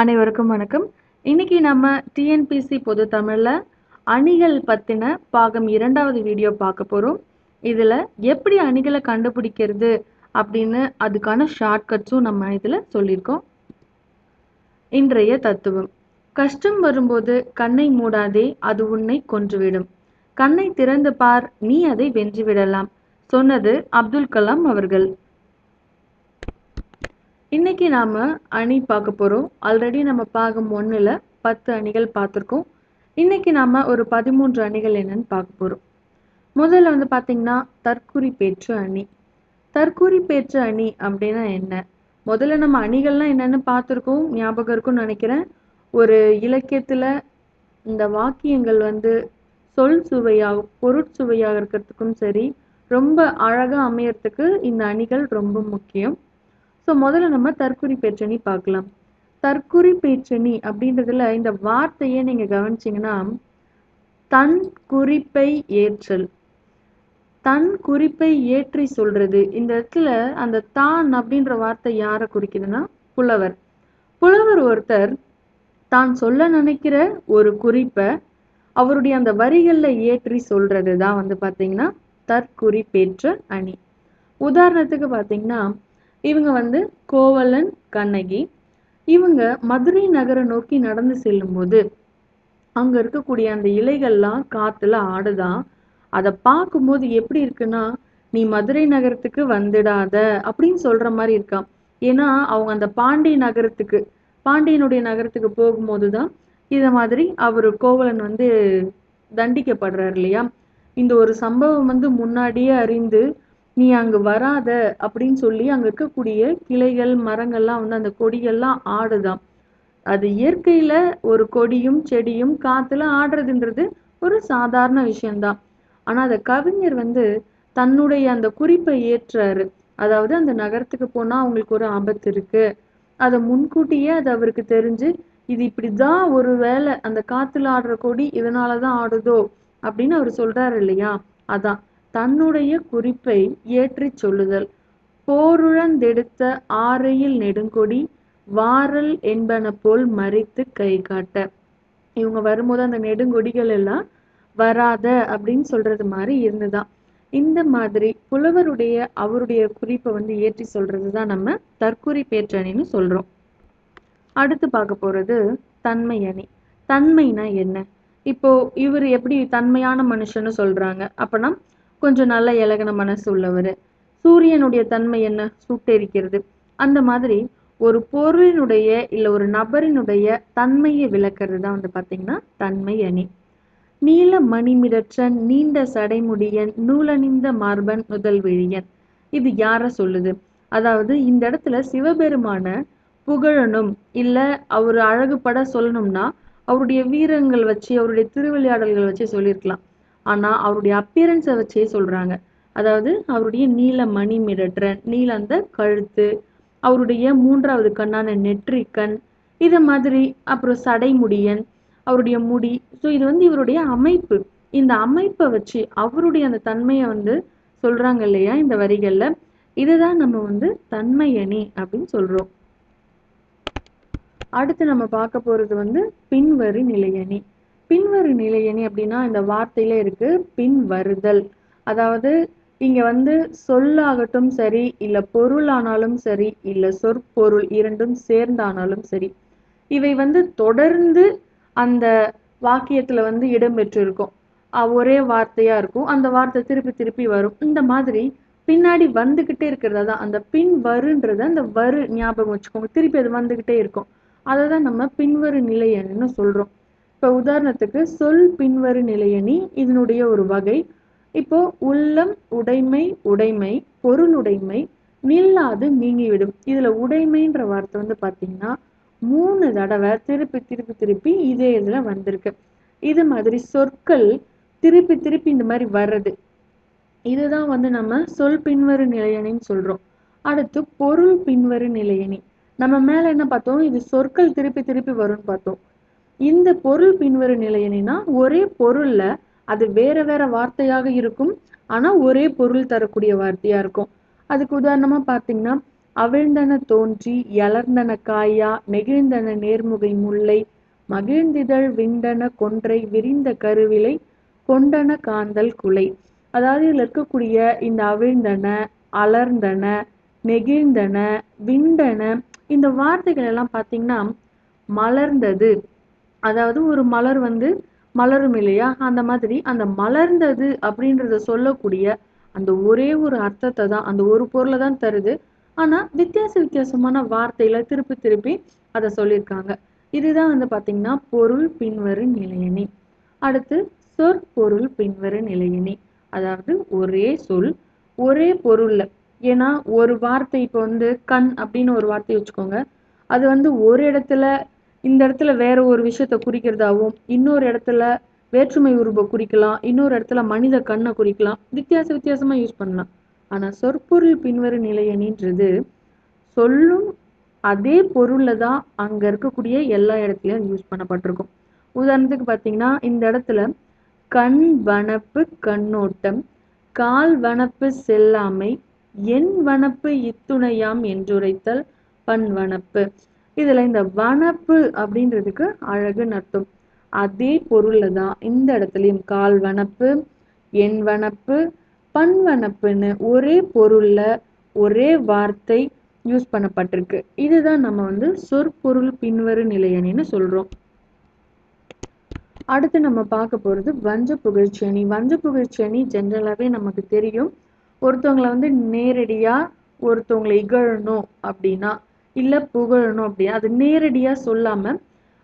அனைவருக்கும் வணக்கம். இன்னைக்கு நம்ம டிஎன்பிசி பொது தமிழ்ல அணிகள் பத்தின பாகம் இரண்டாவது வீடியோ பார்க்க போறோம். இதுல எப்படி அணிகளை கண்டுபிடிக்கிறது அப்படின்னு அதுக்கான ஷார்ட்கட்ஸும் நம்ம இதுல சொல்லியிருக்கோம். இன்றைய தத்துவம். கஷ்டம் வரும்போது கண்ணை மூடாதே அது உன்னை கொன்றுவிடும். கண்ணை திறந்து பார் நீ அதை வென்றுவிடலாம் சொன்னது அப்துல் கலாம் அவர்கள். இன்னைக்கு நாம அணி பார்க்க போறோம். ஆல்ரெடி நம்ம பாகம் ஒன்றில் பத்து அணிகள் பார்த்துருக்கோம். இன்னைக்கு நாம ஒரு பதிமூன்று அணிகள் என்னன்னு பார்க்க போறோம். முதல்ல வந்து பார்த்திங்கன்னா தற்குறி பேற்று அணி. தற்குறி பேற்று அணி அப்படின்னா என்ன? முதல்ல நம்ம அணிகள்லாம் என்னன்னு பார்த்துருக்கோம். ஞாபகம் இருக்கும்னு நினைக்கிறேன். ஒரு இலக்கியத்துல இந்த வாக்கியங்கள் வந்து சொல் சுவையாக பொருட்சுவையாக இருக்கிறதுக்கும் சரி ரொம்ப அழகா அமையறதுக்கு இந்த அணிகள் ரொம்ப முக்கியம். ஸோ முதல்ல நம்ம தற்குறி பேச்சணி பார்க்கலாம். தற்குறி பேச்சணி அப்படின்றதுல இந்த வார்த்தையை நீங்கள் கவனிச்சிங்கன்னா தன் குறிப்பை ஏற்றல். தன் குறிப்பை ஏற்றி சொல்றது. இந்த இடத்துல அந்த தான் அப்படின்ற வார்த்தை யாரை குறிக்குதுன்னா புலவர். புலவர் ஒருத்தர் தான் சொல்ல நினைக்கிற ஒரு குறிப்பை அவருடைய அந்த வரிகளில் ஏற்றி சொல்றது தான் வந்து பார்த்தீங்கன்னா தற்குறிப்பேற்ற அணி உதாரணத்துக்கு பார்த்தீங்கன்னா இவங்க வந்து கோவலன் கண்ணகி. இவங்க மதுரை நகரை நோக்கி நடந்து செல்லும்போது அங்க இருக்கக்கூடிய அந்த இலைகள்லாம் காத்துல ஆடுதான் அதை பார்க்கும்போது எப்படி இருக்குன்னா நீ மதுரை நகரத்துக்கு வந்துடாத அப்படின்னு சொல்ற மாதிரி இருக்கான் ஏன்னா அவங்க அந்த பாண்டிய நகரத்துக்கு பாண்டியனுடைய நகரத்துக்கு போகும்போது தான் இத மாதிரி அவர் கோவலன் வந்து தண்டிக்கப்படுறாரு இல்லையா? இந்த ஒரு சம்பவம் வந்து முன்னாடியே அறிந்து நீ அங்க வராத அப்படின்னு சொல்லி அங்க இருக்கக்கூடிய கிளைகள் மரங்கள்லாம் வந்து அந்த கொடிகள்லாம் ஆடுதாம். அது இயற்கையில ஒரு கொடியும் செடியும் காத்துல ஆடுறதுன்றது ஒரு சாதாரண விஷயம்தான். ஆனா அந்த கவிஞர் வந்து தன்னுடைய அந்த குறிப்பை ஏற்றாரு. அதாவது அந்த நகரத்துக்கு போனா அவங்களுக்கு ஒரு ஆபத்து இருக்கு. அதை முன்கூட்டியே அது அவருக்கு தெரிஞ்சு இது இப்படிதான் ஒரு வேலை அந்த காத்துல ஆடுற கொடி இதனாலதான் ஆடுதோ அப்படின்னு அவர் சொல்றாரு இல்லையா? அதான். தன்னுடைய குறிப்பை ஏற்றி சொல்லுதல். போருழந்தெடுத்த ஆரையில் நெடுங்கொடி வாரல் என்பன போல் மறித்து கை காட்ட இவங்க வரும்போது அந்த நெடுங்கொடிகள் எல்லாம் வராத அப்படின்னு சொல்றது மாதிரி இருந்துதான் இந்த மாதிரி புலவருடைய அவருடைய குறிப்பை வந்து ஏற்றி சொல்றதுதான் நம்ம தற்குறி பேற்றணின்னு சொல்றோம். அடுத்து பார்க்க போறது தன்மை அணி தன்மைனா என்ன? இப்போ இவர் எப்படி தன்மையான மனுஷன்னு சொல்றாங்க. அப்பனா கொஞ்சம் நல்ல இலகன மனசு உள்ளவர். சூரியனுடைய தன்மை என்ன? சுட்டெரிக்கிறது. அந்த மாதிரி ஒரு பொருளினுடைய இல்ல ஒரு நபரினுடைய தன்மையை விளக்குறது தான் வந்து பாத்தீங்கன்னா தன்மை அணி. நீல மணிமிடற்றன் நீண்ட சடைமுடியன் நூலணிந்த மார்பன் முதல் விழியன். இது யாரை சொல்லுது? அதாவது இந்த இடத்துல சிவபெருமான புகழணும் இல்ல அவர் அழகுபட சொல்லணும்னா அவருடைய வீரங்கள் வச்சு அவருடைய திருவிளையாடல்கள் வச்சு சொல்லியிருக்கலாம் ஆனால் அவருடைய அப்பியரன்ஸை வச்சே சொல்கிறாங்க அதாவது அவருடைய நீல மணி மிரட்டுற நீல அந்த கழுத்து அவருடைய மூன்றாவது கண்ணான நெற்றிக்கண் இதை மாதிரி அப்புறம் சடைமுடியன் அவருடைய முடி. ஸோ இது வந்து இவருடைய அமைப்பு. இந்த அமைப்பை வச்சு அவருடைய அந்த தன்மையை வந்து சொல்கிறாங்க இல்லையா இந்த வரிகளில்? இதுதான் நம்ம வந்து தன்மையணி அப்படின்னு சொல்கிறோம் அடுத்து நம்ம பார்க்க போகிறது வந்து பின்வரி நிலையணி பின்வரு நிலையணி அப்படின்னா இந்த வார்த்தையில இருக்கு பின் வருதல் அதாவது இங்க வந்து சொல்லாகட்டும் சரி இல்ல பொருளானாலும் சரி இல்ல சொற்பொருள் இரண்டும் சேர்ந்தானாலும் சரி இவை வந்து தொடர்ந்து அந்த வாக்கியத்துல வந்து இடம்பெற்றிருக்கும் ஒரே வார்த்தையா இருக்கும். அந்த வார்த்தை திருப்பி திருப்பி வரும். இந்த மாதிரி பின்னாடி வந்துகிட்டே இருக்கிறதா தான். அந்த பின் வருன்றத அந்த வரு ஞாபகம் வச்சுக்கோங்க. திருப்பி அது வந்துகிட்டே இருக்கும். அதை தான் நம்ம பின்வரு நிலையன்னு சொல்றோம். இப்போ உதாரணத்துக்கு சொல் பின்வரு நிலையணி இதனுடைய ஒரு வகை. இப்போ உள்ளம் உடைமை உடைமை பொருளுடைமை நில்லாது நீங்கிவிடும். இதுல உடைமைன்ற வார்த்தை வந்து பாத்தீங்கன்னா மூணு தடவை திருப்பி திருப்பி திருப்பி இதே இதுல வந்திருக்கு. இது மாதிரி சொற்கள் திருப்பி திருப்பி இந்த மாதிரி வர்றது. இதுதான் வந்து நம்ம சொல் பின்வரு நிலையணின்னு சொல்றோம். அடுத்து பொருள் பின்வரு நிலையணி. நம்ம மேல என்ன பார்த்தோம்? இது சொற்கள் திருப்பி திருப்பி வரும்னு பார்த்தோம். இந்த பொருள் பின்வரும் நிலையணினா ஒரே பொருள்ல அது வேற வேற வார்த்தையாக இருக்கும். ஆனா ஒரே பொருள் தரக்கூடிய வார்த்தையா இருக்கும். அதுக்கு உதாரணமா பாத்தீங்கன்னா அவிழ்ந்தன தோன்றி யலர்ந்தன காயா நெகிழ்ந்தன நேர்முகை முல்லை மகிழ்ந்திதழ் விண்டன கொன்றை விரிந்த கருவிலை கொண்டன காந்தல் குலை. அதாவது இதில் இருக்கக்கூடிய இந்த அவிழ்ந்தன அலர்ந்தன நெகிழ்ந்தன விண்டன இந்த வார்த்தைகள் எல்லாம் பார்த்தீங்கன்னா மலர்ந்தது. அதாவது ஒரு மலர் வந்து மலரும் இல்லையா? அந்த மாதிரி அந்த மலர்ந்தது அப்படின்றத சொல்லக்கூடிய அந்த ஒரே ஒரு அர்த்தத்தை தான் அந்த ஒரு பொருளை தான் தருது. ஆனால் வித்தியாச வித்தியாசமான வார்த்தையில திருப்பி திருப்பி அதை சொல்லியிருக்காங்க. இதுதான் வந்து பார்த்தீங்கன்னா பொருள் பின்வரு நிலையணி. அடுத்து சொற்பொருள் பின்வரு நிலையணி. அதாவது ஒரே சொல் ஒரே பொருள்ல ஏன்னா ஒரு வார்த்தை இப்போ வந்து கண் அப்படின்னு ஒரு வார்த்தை வச்சுக்கோங்க. அது வந்து ஒரு இடத்துல இந்த இடத்துல வேற ஒரு விஷயத்தை குறிக்கிறதாவும் இன்னொரு இடத்துல வேற்றுமை உருவ குறிக்கலாம் இன்னொரு இடத்துல மனித கண்ணை குறிக்கலாம் வித்தியாச வித்தியாசமா யூஸ் பண்ணலாம். ஆனா சொற்பொருள் பின்வரும் நிலையணின்றது சொல்லும் அதே பொருளில் தான் அங்க இருக்கக்கூடிய எல்லா இடத்துலையும் யூஸ் பண்ணப்பட்டிருக்கும். உதாரணத்துக்கு பார்த்தீங்கன்னா இந்த இடத்துல கண் வனப்பு கண்ணோட்டம் கால் வனப்பு செல்லாமை என் வனப்பு இத்துணையாம் என்றுரைத்தல் பண் வனப்பு இதுல இந்த வனப்பு அப்படின்றதுக்கு அழகுன்னு அர்த்தம். அதே பொருள்ல தான் இந்த இடத்துலயும் கால் வனப்பு என் வனப்பு பண் வனப்புன்னு ஒரே பொருள்ல ஒரே வார்த்தை யூஸ் பண்ணப்பட்டிருக்கு. இதுதான் நம்ம வந்து சொற்பொருள் பின்வரு நிலையணின்னு சொல்றோம். அடுத்து நம்ம பார்க்க போறது வஞ்ச புகழ்ச்சி அணி வஞ்ச புகழ்ச்சி அணி ஜென்ரலாவே நமக்கு தெரியும். ஒருத்தவங்களை வந்து நேரடியா ஒருத்தவங்களை இகழணும் அப்படின்னா இல்ல புகழணும் அப்படின்னா அது நேரடியா சொல்லாம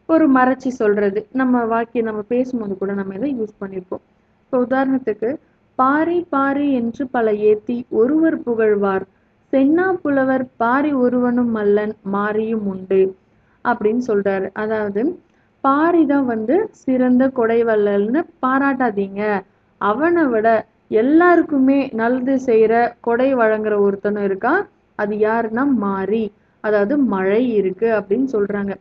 ஒரு மறைச்சி சொல்றது. நம்ம வாக்கியம் நம்ம பேசும்போது கூட நம்ம இதை யூஸ் பண்ணியிருப்போம் இப்போ உதாரணத்துக்கு பாரி பாரி என்று பல ஏத்தி ஒருவர் புகழ்வார். சென்னா புலவர் பாரி ஒருவனும் மல்லன் மாறியும் உண்டு அப்படின்னு சொல்றாரு. அதாவது பாரி தான் வந்து சிறந்த கொடைவள்ளல்னு பாராட்டாதீங்க. அவனை விட எல்லாருக்குமே நல்லது செய்யற கொடை வழங்குற ஒருத்தனும் இருக்கா? அது யாருன்னா மாறி அதாவது மழை இருக்கு அப்படின்னு சொல்றாங்க.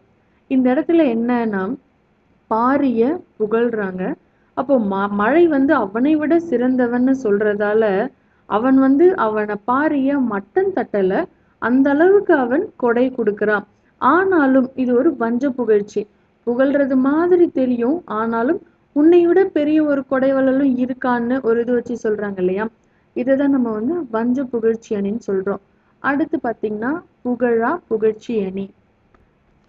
இந்த இடத்துல என்னன்னா பாரிய புகழ்றாங்க. அப்போ ம மழை வந்து அவனை விட சிறந்தவன்னு சொல்றதால அவன் வந்து அவனை பாரிய மட்டன் தட்டல அந்த அளவுக்கு அவன் கொடை கொடுக்கறான். ஆனாலும் இது ஒரு வஞ்ச புகழ்ச்சி. புகழ்றது மாதிரி தெரியும் ஆனாலும் உன்னை விட பெரிய ஒரு கொடைவளலும் இருக்கான்னு ஒரு இது வச்சு சொல்றாங்க இல்லையா? இதுதான் நம்ம வந்து வஞ்ச புகழ்ச்சி அணின்னு சொல்றோம். அடுத்து பார்த்தீங்கன்னா புகழா புகழ்ச்சி அணி.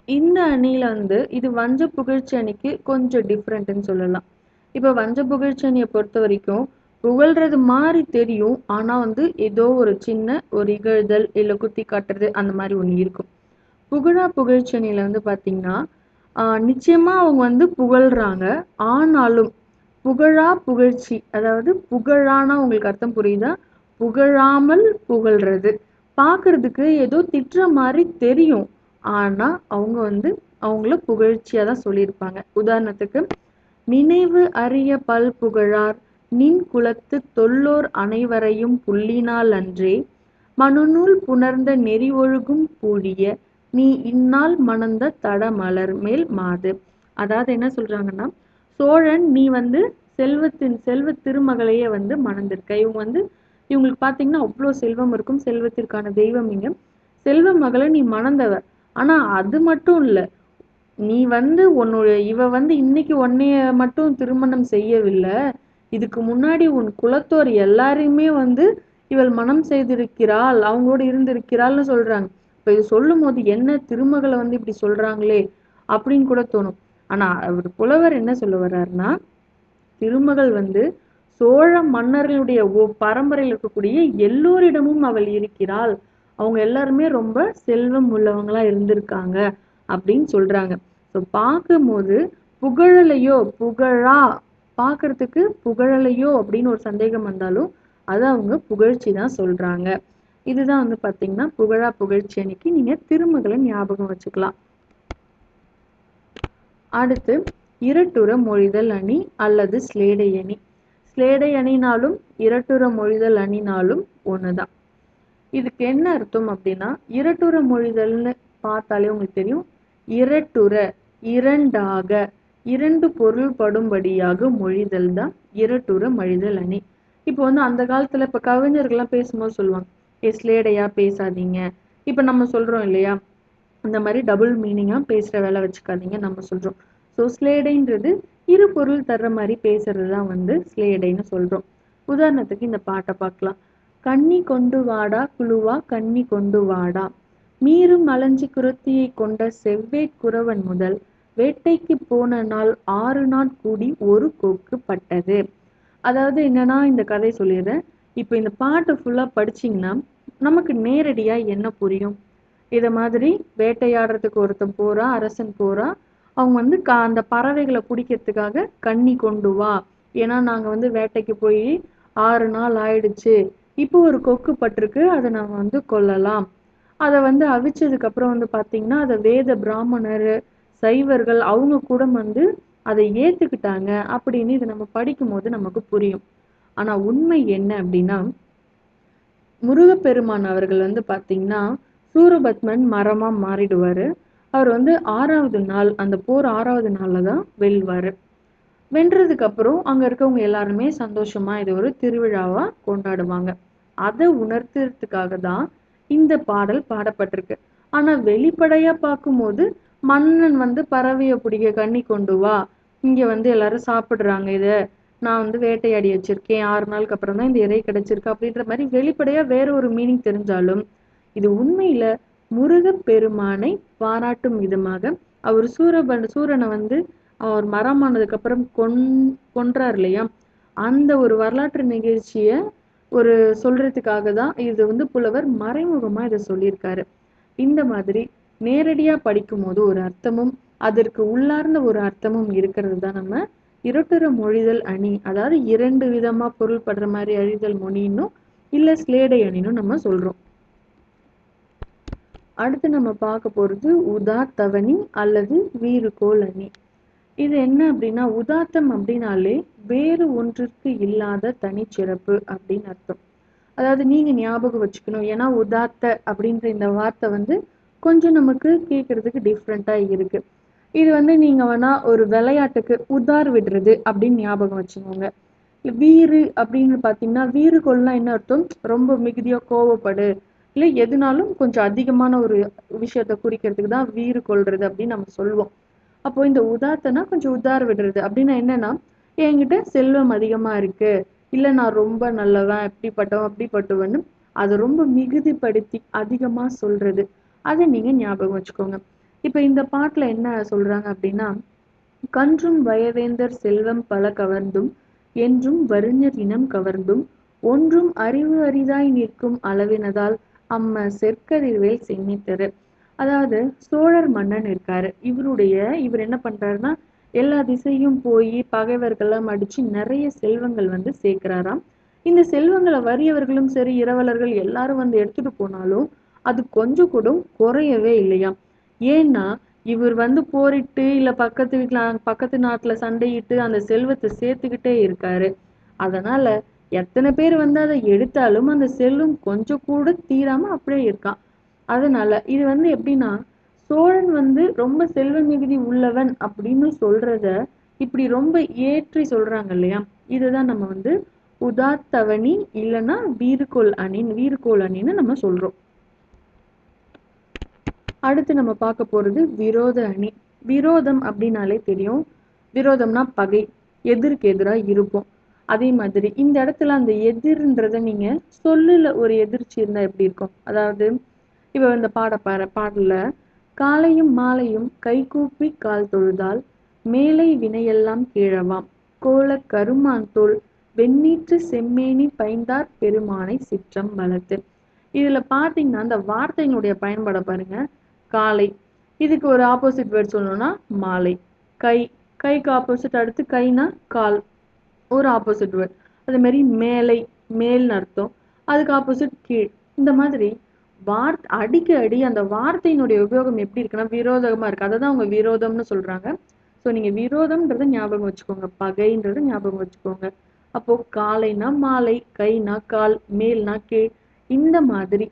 இந்த அணியில் வந்து இது வஞ்ச புகழ்ச்சி அணிக்கு கொஞ்சம் டிஃப்ரெண்ட்னு சொல்லலாம். இப்போ வஞ்ச புகழ்ச்சி அணியை பொறுத்த வரைக்கும் புகழ்றது மாதிரி தெரியும். ஆனா வந்து ஏதோ ஒரு சின்ன ஒரு இகழ்தல் இல்லை குத்தி காட்டுறது அந்த மாதிரி ஒண்ணு இருக்கும். புகழா புகழ்ச்சி அணியில வந்து பார்த்தீங்கன்னா ஆஹ் நிச்சயமா அவங்க வந்து புகழ்றாங்க. ஆனாலும் புகழா புகழ்ச்சி அதாவது புகழானா உங்களுக்கு அர்த்தம் புரியுதா? புகழாமல் புகழ்றது. பார்க்கிறதுக்கு ஏதோ திட்டுற மாதிரி தெரியும். ஆனா அவங்க வந்து அவங்கள புகழ்ச்சியாக தான் சொல்லியிருப்பாங்க. உதாரணத்துக்கு நினைவு அறிய பல் புகழார் நின் குலத்து தொல்லோர் அனைவரையும் புள்ளினால் அன்றே மனுநூல் புணர்ந்த நெறி ஒழுகும் கூடிய நீ இந்நாள் மணந்த தடமலர் மேல் மாது. அதாவது என்ன சொல்றாங்கன்னா சோழன் நீ வந்து செல்வத்தின் செல்வ திருமகளையே வந்து மணந்திருக்க. இவங்க வந்து இவங்களுக்கு பார்த்தீங்கன்னா அவ்வளோ செல்வம் இருக்கும். செல்வத்திற்கான தெய்வம் இங்க. செல்வ மகளை நீ மணந்தவ ஆனா அது மட்டும் இல்ல. நீ வந்து உன்னுடைய இவ வந்து இன்னைக்கு உன்னைய மட்டும் திருமணம் செய்யவில்லை. இதுக்கு முன்னாடி உன் குலத்தோர் எல்லாரையுமே வந்து இவள் மனம் செய்திருக்கிறாள். அவங்களோட இருந்திருக்கிறாள்னு சொல்றாங்க. இப்ப இது சொல்லும் போது என்ன திருமகளை வந்து இப்படி சொல்றாங்களே அப்படின்னு கூட தோணும். ஆனா அவர் புலவர் என்ன சொல்ல வர்றாருன்னா திருமகள் வந்து சோழ மன்னர்களுடைய ஒ- பரம்பரையில் இருக்கக்கூடிய எல்லோரிடமும் அவள் இருக்கிறாள். அவங்க எல்லாருமே ரொம்ப செல்வம் உள்ளவங்களா இருந்திருக்காங்க அப்படின்னு சொல்றாங்க. ஸோ பார்க்கும்போது புகழலையோ புகழா? பார்க்கறதுக்கு புகழலையோ அப்படின்னு ஒரு சந்தேகம் வந்தாலும் அதை அவங்க புகழ்ச்சி தான் சொல்றாங்க. இதுதான் வந்து பார்த்தீங்கன்னா புகழா புகழ்ச்சி அன்னைக்கு நீங்க திருமகளை ஞாபகம் வச்சுக்கலாம். அடுத்து இரட்டுற மொழிதல் அணி அல்லது ஸ்லேடை அணி. ஸ்லேடை அணினாலும் இரட்டுற மொழிதல் அணினாலும் ஒண்ணுதான். இதுக்கு என்ன அர்த்தம் அப்படின்னா இரட்டுற மொழிதல்னு பார்த்தாலே உங்களுக்கு தெரியும். இரட்டுற இரண்டாக இரண்டு பொருள்படும்படியாக மொழிதல் தான் இரட்டுற மொழிதல் அணி. இப்போ வந்து அந்த காலத்துல இப்ப கவிஞர்கள்லாம் பேசும்போது சொல்லுவாங்க ஏ ஸ்லேடையா பேசாதீங்க. இப்போ நம்ம சொல்றோம் இல்லையா? இந்த மாதிரி டபுள் மீனிங்காக பேசுகிற வேலை வச்சுக்காதீங்க நம்ம சொல்கிறோம் ஸோ ஸ்லேடைன்றது இரு பொருள் தர்ற மாதிரி பேசுறது தான் வந்து ஸ்லேடைன்னு சொல்கிறோம் உதாரணத்துக்கு இந்த பாட்டை பார்க்கலாம். கண்ணி கொண்டு வாடா குழுவா கண்ணி கொண்டு வாடா. மீறும் அலஞ்சி குரத்தியை கொண்ட செவ்வேட் குறவன் முதல் வேட்டைக்கு போன நாள் ஆறு நாள் கூடி ஒரு கோக்கு பட்டது. அதாவது என்னன்னா இந்த கதை சொல்லிடுறேன் இப்போ இந்த பாட்டு ஃபுல்லாக படிச்சிங்கன்னா நமக்கு நேரடியாக என்ன புரியும்? இதை மாதிரி வேட்டையாடுறதுக்கு ஒருத்தன் போறா அரசன் போறா அவங்க வந்து கா அந்த பறவைகளை பிடிக்கிறதுக்காக கண்ணி கொண்டு வா. ஏன்னா நாங்கள் வந்து வேட்டைக்கு போய் ஆறு நாள் ஆயிடுச்சு. இப்போ ஒரு கொக்கு பட்டிருக்கு அதை நம்ம வந்து கொல்லலாம். அதை வந்து அவிச்சதுக்கு அப்புறம் வந்து பார்த்தீங்கன்னா அதை வேத பிராமணர் சைவர்கள் அவங்க கூட வந்து அதை ஏத்துக்கிட்டாங்க அப்படின்னு இதை நம்ம படிக்கும்போது நமக்கு புரியும். ஆனா உண்மை என்ன அப்படின்னா முருகப்பெருமான் அவர்கள் வந்து பார்த்தீங்கன்னா சூரபத்மன் மரமா மாறிடுவாரு. அவர் வந்து ஆறாவது நாள் அந்த போர் ஆறாவது நாள்ல தான் வெல்வாரு. வென்றதுக்கு அப்புறம் அங்க இருக்கவங்க எல்லாருமே சந்தோஷமா இது ஒரு திருவிழாவா கொண்டாடுவாங்க. அதை உணர்த்துறதுக்காக தான் இந்த பாடல் பாடப்பட்டிருக்கு. ஆனா வெளிப்படையா பார்க்கும்போது மன்னன் வந்து பறவையை பிடிக்க கண்ணி கொண்டு வா இங்க வந்து எல்லாரும் சாப்பிடுறாங்க இதை நான் வந்து வேட்டையாடி வச்சிருக்கேன் ஆறு நாளுக்கு அப்புறம் தான் இந்த இறை கிடைச்சிருக்கு அப்படின்ற மாதிரி வெளிப்படையாக வேற ஒரு மீனிங் தெரிஞ்சாலும் இது உண்மையில் முருகப் பெருமானை பாராட்டும் விதமாக அவர் சூரபன் சூரனை வந்து அவர் மரமானதுக்கு அப்புறம் கொன் கொன்றார் இல்லையா? அந்த ஒரு வரலாற்று நிகழ்ச்சிய ஒரு சொல்றதுக்காக தான் இது வந்து புலவர் மறைமுகமா இதை சொல்லியிருக்காரு. இந்த மாதிரி நேரடியா படிக்கும் போது ஒரு அர்த்தமும் அதற்கு உள்ளார்ந்த ஒரு அர்த்தமும் இருக்கிறது தான் நம்ம இரட்டுற மொழிதல் அணி. அதாவது இரண்டு விதமா பொருள்படுற மாதிரி அழிதல் மொழின்னும் இல்ல ஸ்லேடை அணினும் நம்ம சொல்றோம். அடுத்து நம்ம பார்க்க போகிறது உதாத்தவணி அல்லது வீறுகோள் அணி இது என்ன அப்படின்னா உதாத்தம் அப்படின்னாலே வேறு ஒன்றிற்கு இல்லாத தனிச்சிறப்பு அப்படின்னு அர்த்தம். அதாவது நீங்கள் ஞாபகம் வச்சுக்கணும். ஏன்னா உதாத்த அப்படின்ற இந்த வார்த்தை வந்து கொஞ்சம் நமக்கு கேட்கறதுக்கு டிஃப்ரெண்ட்டாக இருக்குது இது வந்து நீங்கள் வேணால் ஒரு விளையாட்டுக்கு உதார் விடுறது அப்படின்னு ஞாபகம் வச்சுக்கோங்க. வீறு அப்படின்னு பார்த்தீங்கன்னா வீறு கொள்ளலாம் என்ன அர்த்தம்? ரொம்ப மிகுதியாக கோவப்படு இல்லை எதுனாலும் கொஞ்சம் அதிகமான ஒரு விஷயத்த குறிக்கிறதுக்கு தான் வீறு கொள்றது அப்படின்னு நம்ம சொல்லுவோம். அப்போ இந்த உதாத்தனா கொஞ்சம் உதார விடுறது. அப்படின்னா என்னன்னா என்கிட்ட செல்வம் அதிகமா இருக்கு. இல்ல நான் ரொம்ப நல்லவன் இப்படிப்பட்டவன் அப்படிப்பட்டவன்னு அதை ரொம்ப மிகுதிப்படுத்தி அதிகமா சொல்றது. அதை நீங்க ஞாபகம் வச்சுக்கோங்க. இப்ப இந்த பாட்டுல என்ன சொல்றாங்க அப்படின்னா கன்றும் வயவேந்தர் செல்வம் பல கவர்ந்தும் என்றும் வறிஞர் இனம் கவர்ந்தும் ஒன்றும் அறிவு அரிதாய் நிற்கும் அளவினதால் அம்ம செற்கதிர்வேல் சென்னித்தரு அதாவது சோழர் மன்னன் இருக்காரு. இவருடைய இவர் என்ன பண்றாருன்னா எல்லா திசையும் போய் பகைவர்கள்லாம் அடிச்சு நிறைய செல்வங்கள் வந்து சேர்க்கிறாராம். இந்த செல்வங்களை வறியவர்களும் சரி இரவலர்கள் எல்லாரும் வந்து எடுத்துட்டு போனாலும் அது கொஞ்சம் கூட குறையவே இல்லையாம். ஏன்னா இவர் வந்து போரிட்டு இல்ல பக்கத்து வீட்டுல பக்கத்து நாட்டுல சண்டையிட்டு அந்த செல்வத்தை சேர்த்துக்கிட்டே இருக்காரு. அதனால எத்தனை பேர் வந்து அதை எடுத்தாலும் அந்த செல்வம் கொஞ்சம் கூட தீராம அப்படியே இருக்கான். அதனால இது வந்து எப்படின்னா சோழன் வந்து ரொம்ப செல்வ மிகுதி உள்ளவன் அப்படின்னு சொல்றத இப்படி ரொம்ப ஏற்றி சொல்றாங்க இல்லையா? இதுதான் நம்ம வந்து உதாத்தவணி இல்லைன்னா வீர்கோள் அணின்னு வீறுகோள் அணின்னு நம்ம சொல்றோம். அடுத்து நம்ம பார்க்க போறது விரோத அணி. விரோதம் அப்படின்னாலே தெரியும். விரோதம்னா பகை எதிர்க்கு எதிரா இருப்போம். அதே மாதிரி இந்த இடத்துல அந்த எதிர்ன்றத நீங்க சொல்லுல ஒரு எதிர்ச்சி இருந்தா எப்படி இருக்கும்? அதாவது இப்ப இந்த பாட பாரு பாடல காலையும் மாலையும் கைகூப்பி கால் தொழுதால் மேலை வினையெல்லாம் கீழவாம். கோல கருமான் தோல் வெண்ணீற்று செம்மேனி பைந்தார் பெருமானை சிற்றம் வளர்த்து. இதுல பாத்தீங்கன்னா அந்த வார்த்தையினுடைய பயன்பாடை பாருங்க. காலை. இதுக்கு ஒரு ஆப்போசிட் வேர்ட் சொல்லணும்னா மாலை. கை. கைக்கு ஆப்போசிட் அடுத்து கைனா கால். ஒரு ஆப்போசிட் வேர்ட் அதே மாதிரி மேலை மேல்னு அர்த்தம். அதுக்கு ஆப்போசிட் கீழ். இந்த மாதிரி வார்த்தை அடிக்க அடி அந்த வார்த்தையினுடைய உபயோகம் எப்படி இருக்குன்னா விரோதமா இருக்கு. அதை தான் அவங்க விரோதம்னு சொல்றாங்க. ஸோ நீங்க விரோதம்ன்றத ஞாபகம் வச்சுக்கோங்க. பகைன்றத ஞாபகம் வச்சுக்கோங்க. அப்போ காலைனா மாலை கைனா கால் மேல்னா கீழ். இந்த மாதிரி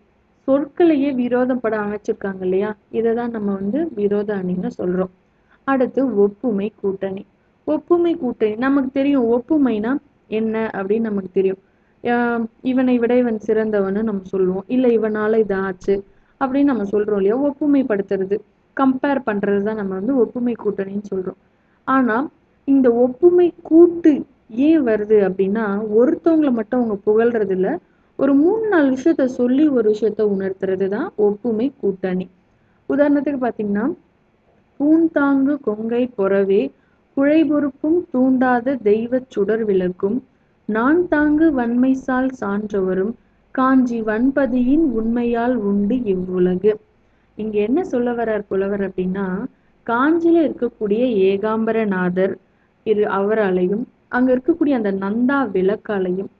சொற்களையே விரோதம் பட அமைச்சிருக்காங்க இல்லையா? இதை தான் நம்ம வந்து விரோத அணின்னு சொல்றோம். அடுத்து ஒப்புமை கூட்டணி. ஒப்புமை கூட்டணி. நமக்கு தெரியும் ஒப்புமைனா என்ன அப்படின்னு நமக்கு தெரியும். ஆஹ் இவனை விட இவன் சிறந்தவன்னு நம்ம சொல்லுவோம். இல்ல இவனால இது ஆச்சு அப்படின்னு நம்ம சொல்றோம் இல்லையா? ஒப்புமைப்படுத்துறது. கம்பேர் பண்றது தான் நம்ம வந்து ஒப்புமை கூட்டணின்னு சொல்றோம். ஆனா இந்த ஒப்புமை கூட்டு ஏன் வருது அப்படின்னா ஒருத்தவங்களை மட்டும் அவங்க புகழ்றது இல்ல. ஒரு மூணு நாலு விஷயத்த சொல்லி ஒரு விஷயத்த உணர்த்துறது தான் ஒப்புமை கூட்டணி. உதாரணத்துக்கு பார்த்தீங்கன்னா பூந்தாங்கு கொங்கை பொறவே குழைபொறுப்பும் தூண்டாத தெய்வச் சுடர் விளக்கும். நான் தாங்கு வன்மைசால் சான்றவரும் காஞ்சி வன்பதியின் உண்மையால் உண்டு இவ்வுலகு. இங்க என்ன சொல்ல வர்றார் புலவர் அப்படின்னா காஞ்சியில இருக்கக்கூடிய ஏகாம்பரநாதர் இரு அவராலையும் அங்க இருக்கக்கூடிய அந்த நந்தா விளக்காலையும்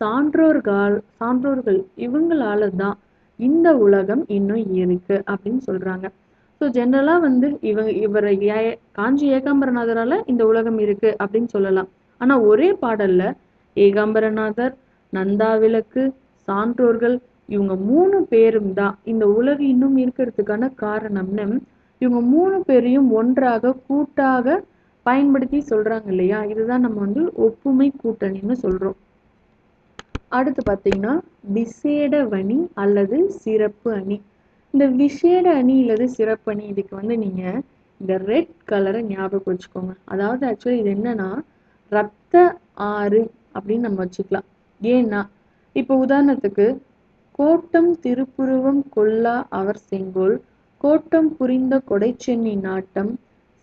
சான்றோர்கள் சான்றோர்கள் இவங்களால தான் இந்த உலகம் இன்னும் இருக்கு அப்படின்னு சொல்றாங்க. ஸோ ஜென்ரலா வந்து இவங்க இவரை ஏ- காஞ்சி ஏகாம்பரநாதரால இந்த உலகம் இருக்கு அப்படின்னு சொல்லலாம். ஆனா ஒரே பாடல்ல ஏகாம்பரநாதர் நந்தா விளக்கு சான்றோர்கள் இவங்க மூணு பேரும் தான் இந்த உலகம் இன்னும் இருக்கிறதுக்கான காரணம்னு இவங்க மூணு பேரையும் ஒன்றாக கூட்டாக பயன்படுத்தி சொல்றாங்க இல்லையா? இதுதான் நம்ம வந்து ஒப்புமை கூட்டணின்னு சொல்றோம். அடுத்து பார்த்தீங்கன்னா விசேட வணி அல்லது சிறப்பு அணி. இந்த விஷேட அணி இல்லது சிறப்பு அணி. இதுக்கு வந்து நீங்கள் இந்த ரெட் கலரை ஞாபகம் வச்சுக்கோங்க. அதாவது ஆக்சுவலி இது என்னன்னா ரத்த ஆறு அப்படின்னு நம்ம வச்சுக்கலாம். ஏன்னா இப்போ உதாரணத்துக்கு கோட்டம் திருப்புருவம் கொல்லா அவர் செங்கோல் கோட்டம் புரிந்த கொடைச்சென்னி நாட்டம்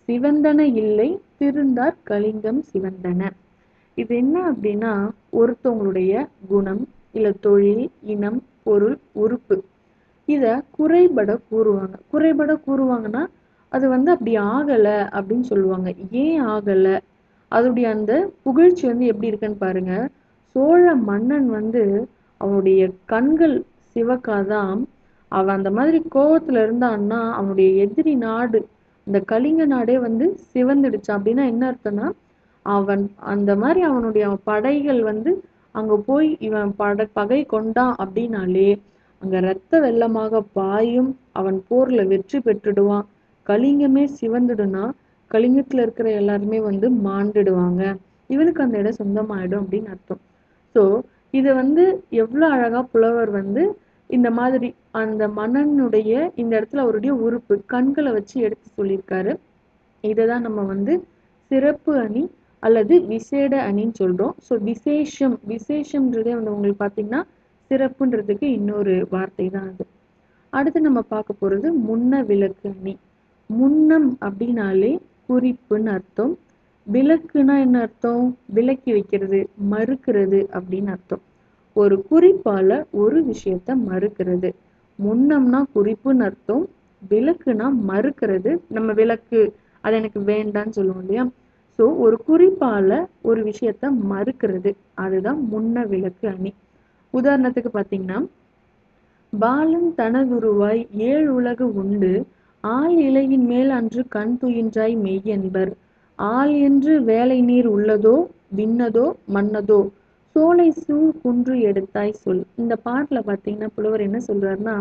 சிவந்தன இல்லை திருந்தார் கலிங்கம் சிவந்தன. இது என்ன அப்படின்னா ஒருத்தவங்களுடைய குணம் இல்லை தொழில் இனம் பொருள் உறுப்பு. இதை குறைபட கூறுவாங்க குறைபட கூறுவாங்கன்னா அது வந்து அப்படி ஆகலை அப்படின்னு சொல்லுவாங்க. ஏன் ஆகலை? அதோடைய அந்த புகழ்ச்சி வந்து எப்படி இருக்குன்னு பாருங்க. சோழ மன்னன் வந்து அவனுடைய கண்கள் சிவக்காதான் அவன் அந்த மாதிரி கோவத்துல இருந்தான்னா அவனுடைய எதிரி நாடு இந்த கலிங்க நாடே வந்து சிவந்துடுச்சு. அப்படின்னா என்ன அர்த்தம்னா அவன் அந்த மாதிரி அவனுடைய படைகள் வந்து அங்க போய் இவன் பட பகை கொண்டான் அப்படின்னாலே அங்க ரத்த வெள்ளமாக பாயும் அவன் போர்ல வெற்றி பெற்றுடுவான். கலிங்கமே சிவந்துடுனா கலிங்கத்துல இருக்கிற எல்லாருமே வந்து மாண்டுடுவாங்க. இவனுக்கு அந்த இடம் சொந்தமாயிடும் அப்படின்னு அர்த்தம். ஸோ இதை வந்து எவ்வளவு அழகா புலவர் வந்து இந்த மாதிரி அந்த மன்னனுடைய இந்த இடத்துல அவருடைய உறுப்பு கண்களை வச்சு எடுத்து சொல்லியிருக்காரு. இதை தான் நம்ம வந்து சிறப்பு அணி அல்லது விசேட அணின்னு சொல்றோம். ஸோ விசேஷம் விசேஷம்ன்றதே வந்து உங்களுக்கு பார்த்தீங்கன்னா சிறப்புன்றதுக்கு இன்னொரு வார்த்தை தான் அது. அடுத்து நம்ம பார்க்க போகிறது முன்ன விளக்கு அணி. முன்னம் அப்படின்னாலே குறிப்புன்னு அர்த்தம். விளக்குனா என்ன அர்த்தம்? விலக்கி வைக்கிறது மறுக்கிறது அப்படின்னு அர்த்தம். ஒரு குறிப்பால ஒரு விஷயத்த மறுக்கிறது. முன்னம்னா குறிப்புன்னு அர்த்தம். விளக்குனா மறுக்கிறது. நம்ம விளக்கு அது எனக்கு வேண்டான்னு சொல்லுவோம் இல்லையா? ஸோ ஒரு குறிப்பால ஒரு விஷயத்த மறுக்கிறது. அதுதான் முன்ன விளக்கு அணி. உதாரணத்துக்கு பார்த்தீங்கன்னா பாலன் தனதுருவாய் ஏழு உலகு உண்டு. ஆள் இலையின் மேல் அன்று கண் துயின்றாய் மெய் என்பர். ஆள் என்று வேலை நீர் உள்ளதோ விண்ணதோ மன்னதோ? சோலை சூழ் குன்று எடுத்தாய் சொல். இந்த பாட்டுல பாத்தீங்கன்னா புலவர் என்ன சொல்றாருன்னா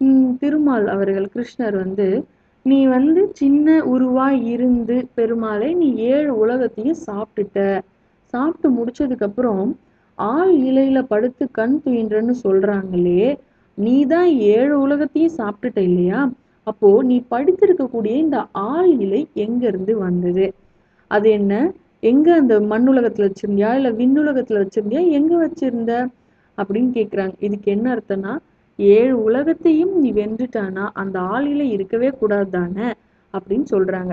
உம் திருமால் அவர்கள் கிருஷ்ணர் வந்து நீ வந்து சின்ன உருவாய் இருந்து பெருமாளே நீ ஏழு உலகத்தையும் சாப்பிட்டுட்ட. சாப்பிட்டு முடிச்சதுக்கு அப்புறம் ஆள் இலையில் படுத்து கண் துயின்றன்னு சொல்றாங்களே நீ தான் ஏழு உலகத்தையும் சாப்பிட்டுட்ட இல்லையா? அப்போ நீ படித்திருக்கக்கூடிய இந்த ஆள் இலை எங்க இருந்து வந்தது? அது என்ன? எங்க அந்த மண்ணுலகத்துல வச்சிருந்தியா? இல்ல விண்ணுலகத்துல வச்சிருந்தியா? எங்க வச்சிருந்த? அப்படின்னு கேக்குறாங்க. இதுக்கு என்ன அர்த்தம்னா ஏழு உலகத்தையும் நீ வென்றுட்டானா? அந்த ஆளில இருக்கவே கூடாது தானே அப்படின்னு சொல்றாங்க.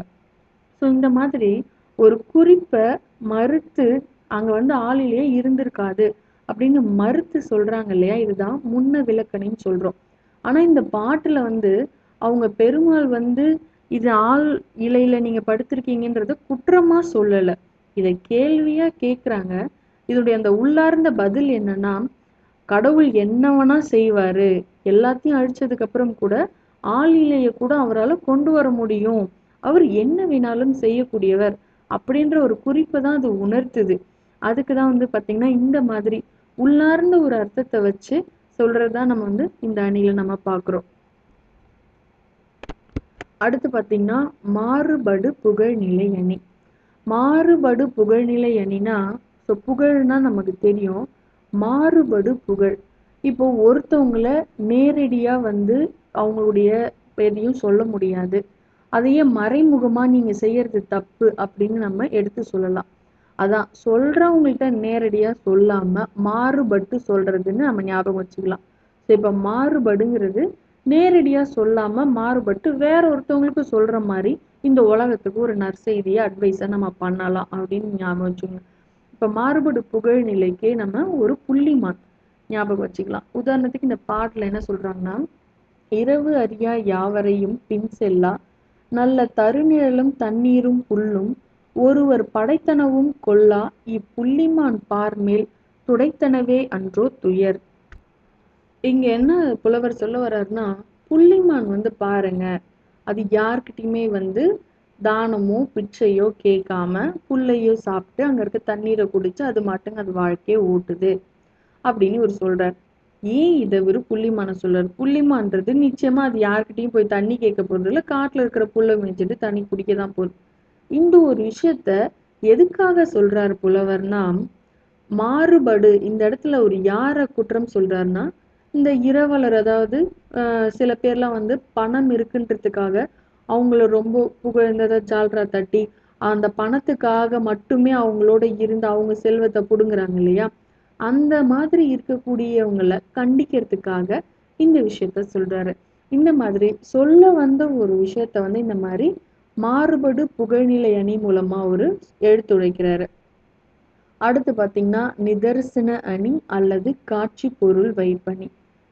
ஸோ இந்த மாதிரி ஒரு குறிப்பை மறுத்து அங்கே வந்து ஆளிலேயே இருந்திருக்காது அப்படின்னு மறுத்து சொல்கிறாங்க இல்லையா? இதுதான் முன்ன விளக்கணின்னு சொல்கிறோம் ஆனால் இந்த பாட்டில் வந்து அவங்க பெருமாள் வந்து இது ஆள் இலையில் நீங்கள் படுத்திருக்கீங்கன்றத குற்றமாக சொல்லலை. இதை கேள்வியாக கேட்குறாங்க இதோடைய அந்த உள்ளார்ந்த பதில் என்னன்னா கடவுள் என்னவனா செய்வார்? எல்லாத்தையும் அழிச்சதுக்கப்புறம் கூட ஆள் இலையை கூட அவரால் கொண்டு வர முடியும். அவர் என்ன வேணாலும் செய்யக்கூடியவர் அப்படின்ற ஒரு குறிப்பை தான் அது உணர்த்துது. அதுக்கு தான் வந்து பார்த்திங்கன்னா இந்த மாதிரி உள்ளார்ந்த ஒரு அர்த்தத்தை வச்சு சொல்றதுதான் நம்ம வந்து இந்த அணியில் நம்ம பார்க்குறோம். அடுத்து பார்த்திங்கன்னா மாறுபடு புகழ்நிலை அணி. மாறுபடு புகழ்நிலை அணினா ஸோ புகழ்னா நமக்கு தெரியும். மாறுபடு புகழ். இப்போ ஒருத்தவங்கள நேரடியாக வந்து அவங்களுடைய எதையும் சொல்ல முடியாது. அதையே மறைமுகமாக நீங்கள் செய்யறது தப்பு அப்படின்னு நம்ம எடுத்து சொல்லலாம். அதான் சொல்றவங்கள்ட்ட நேரடியா சொல்லாம மாறுபட்டு சொல்றதுன்னு நம்ம ஞாபகம் வச்சுக்கலாம். ஸோ இப்போ மாறுபடுங்கிறது நேரடியா சொல்லாம மாறுபட்டு வேற ஒருத்தவங்களுக்கு சொல்ற மாதிரி இந்த உலகத்துக்கு ஒரு நற்செய்தியை அட்வைஸை நம்ம பண்ணலாம் அப்படின்னு ஞாபகம் வச்சுக்கோங்க இப்போ மாறுபடு புகழ்நிலைக்கு நம்ம ஒரு புள்ளிமான் ஞாபகம் வச்சுக்கலாம். உதாரணத்துக்கு இந்த பாட்டுல என்ன சொல்றாங்கன்னா இரவு அறியா யாவரையும் பின் செல்லா நல்ல தருநிழலும் தண்ணீரும் புல்லும் ஒருவர் படைத்தனவும் கொல்லா இப்புள்ளிமான் பார்மேல் துடைத்தனவே அன்றோ துயர். இங்க என்ன புலவர் சொல்ல வர்றாருன்னா புள்ளிமான் வந்து பாருங்க அது யார்கிட்டயுமே வந்து தானமோ பிச்சையோ கேட்காம புல்லையோ சாப்பிட்டு அங்க இருக்க தண்ணீரை குடிச்சு அது மாட்டுங்க அது வாழ்க்கையை ஓட்டுது. அப்படின்னு ஒரு சொல்றார். ஏன் இதை ஒரு புள்ளிமான சொல்றாரு? புள்ளிமான்றது நிச்சயமா அது யார்கிட்டயும் போய் தண்ணி கேட்க போறது இல்ல காட்டுல இருக்கிற புல்லை மேய்ச்சிட்டு தண்ணி குடிக்க தான் போகுது. இந்த ஒரு விஷயத்த எதுக்காக சொல்றாரு புலவர்னா மாறுபடு இந்த இடத்துல ஒரு யார குற்றம் சொல்றாருன்னா இந்த இரவலர் அதாவது ஆஹ் சில பேர்லாம் வந்து பணம் இருக்குன்றதுக்காக அவங்கள ரொம்ப புகழ்ந்ததை ஜால்ரா தட்டி அந்த பணத்துக்காக மட்டுமே அவங்களோட இருந்து அவங்க செல்வத்தை புடுங்குறாங்க இல்லையா? அந்த மாதிரி இருக்கக்கூடியவங்களை கண்டிக்கிறதுக்காக இந்த விஷயத்த சொல்றாரு. இந்த மாதிரி சொல்ல வந்த ஒரு விஷயத்த வந்து இந்த மாதிரி மாறுபடு புகழ்நிலை அணி மூலமா ஒரு எடுத்துரைக்கிறாரு. அடுத்து பார்த்தீங்கன்னா நிதர்சன அணி அல்லது காட்சி பொருள் வைப்பணி.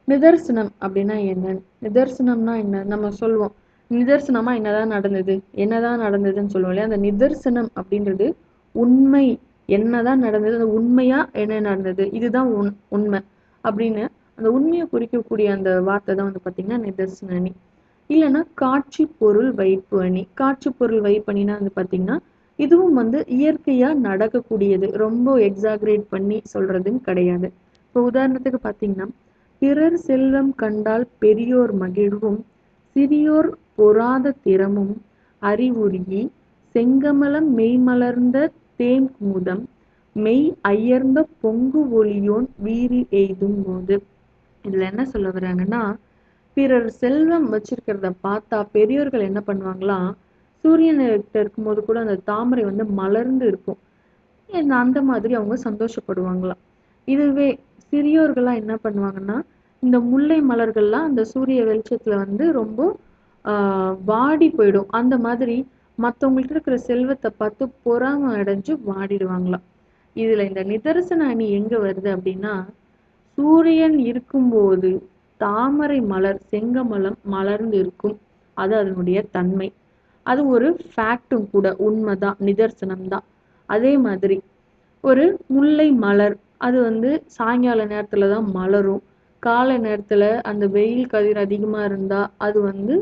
நிதர்சனம் அப்படின்னா என்ன? நிதர்சனம்னா என்ன? நம்ம சொல்லுவோம் நிதர்சனமா என்னதான் நடந்தது? என்னதான் நடந்ததுன்னு சொல்லுவோம் இல்லையா? அந்த நிதர்சனம் அப்படின்றது உண்மை. என்னதான் நடந்தது? அந்த உண்மையா என்ன நடந்தது? இதுதான் உண் உண்மை. அப்படின்னு அந்த உண்மையை குறிக்கக்கூடிய அந்த வார்த்தை தான் வந்து பார்த்தீங்கன்னா நிதர்சன அணி. இல்லைன்னா காட்சி பொருள் வைப்பு அணி. காட்சி பொருள் வைப்பணினா வந்து பார்த்தீங்கன்னா இதுவும் வந்து இயற்கையா நடக்கக்கூடியது. ரொம்ப எக்ஸாக்ரேட் பண்ணி சொல்றதுன்னு கிடையாது. இப்போ உதாரணத்துக்கு பார்த்தீங்கன்னா பிறர் செல்வம் கண்டால் பெரியோர் மகிழ்வும் சிறியோர் பொறாத திறமும் அறிவுருகி செங்கமலம் மெய்மலர்ந்த தேம்குமுதம் மெய் அயர்ந்த பொங்கு ஒளியோன் வீறி எய்தும் போது. இதில் என்ன சொல்ல வர்றாங்கன்னா பிறர் செல்வம் வச்சிருக்கிறத பார்த்தா பெரியோர்கள் என்ன பண்ணுவாங்களாம் சூரியன் கிட்ட இருக்கும்போது கூட அந்த தாமரை வந்து மலர்ந்து இருக்கும். அந்த மாதிரி அவங்க சந்தோஷப்படுவாங்களாம் இதுவே சிறியோர்கள்லாம் என்ன பண்ணுவாங்கன்னா இந்த முல்லை மலர்கள்லாம் அந்த சூரிய வெளிச்சத்துல வந்து ரொம்ப ஆஹ் வாடி போயிடும். அந்த மாதிரி மற்றவங்கள்ட்ட இருக்கிற செல்வத்தை பார்த்து பொறாமை அடைஞ்சு வாடிடுவாங்களாம் இதுல இந்த நிதர்சன அணி எங்க வருது அப்படின்னா சூரியன் இருக்கும்போது தாமரை மலர் செங்கமலம் மலர்ந்து இருக்கும் அது அதனுடைய தன்மை. அது ஒரு ஃபேக்டும் கூட உண்மைதான் நிதர்சனம் தான் அதே மாதிரி ஒரு முல்லை மலர் அது வந்து சாயங்கால நேரத்துல தான் மலரும். காலை நேரத்துல அந்த வெயில் கதிர் அதிகமா இருந்தா அது வந்து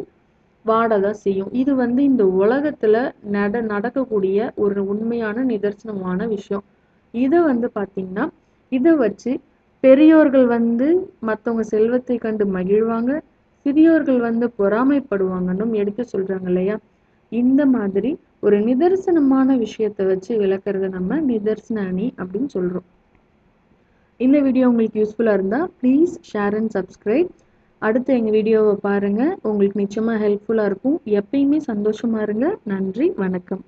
வாடதான் செய்யும். இது வந்து இந்த உலகத்துல நட நடக்கக்கூடிய ஒரு உண்மையான நிதர்சனமான விஷயம். இதை வந்து பார்த்திங்கன்னா இதை வச்சு பெரியோர்கள் வந்து மற்றவங்க செல்வத்தை கண்டு மகிழ்வாங்க சிறியோர்கள் வந்து பொறாமைப்படுவாங்கன்னும் எடுத்து சொல்றாங்க இல்லையா? இந்த மாதிரி ஒரு நிதர்சனமான விஷயத்தை வச்சு விளக்குறத நம்ம நிதர்சன அணி அப்படின்னு சொல்றோம். இந்த வீடியோ உங்களுக்கு யூஸ்ஃபுல்லாக இருந்தால் ப்ளீஸ் ஷேர் அண்ட் சப்ஸ்கிரைப் அடுத்து எங்கள் வீடியோவை பாருங்கள் உங்களுக்கு நிச்சயமாக ஹெல்ப்ஃபுல்லாக இருக்கும். எப்பயுமே சந்தோஷமாக இருங்க. நன்றி வணக்கம்.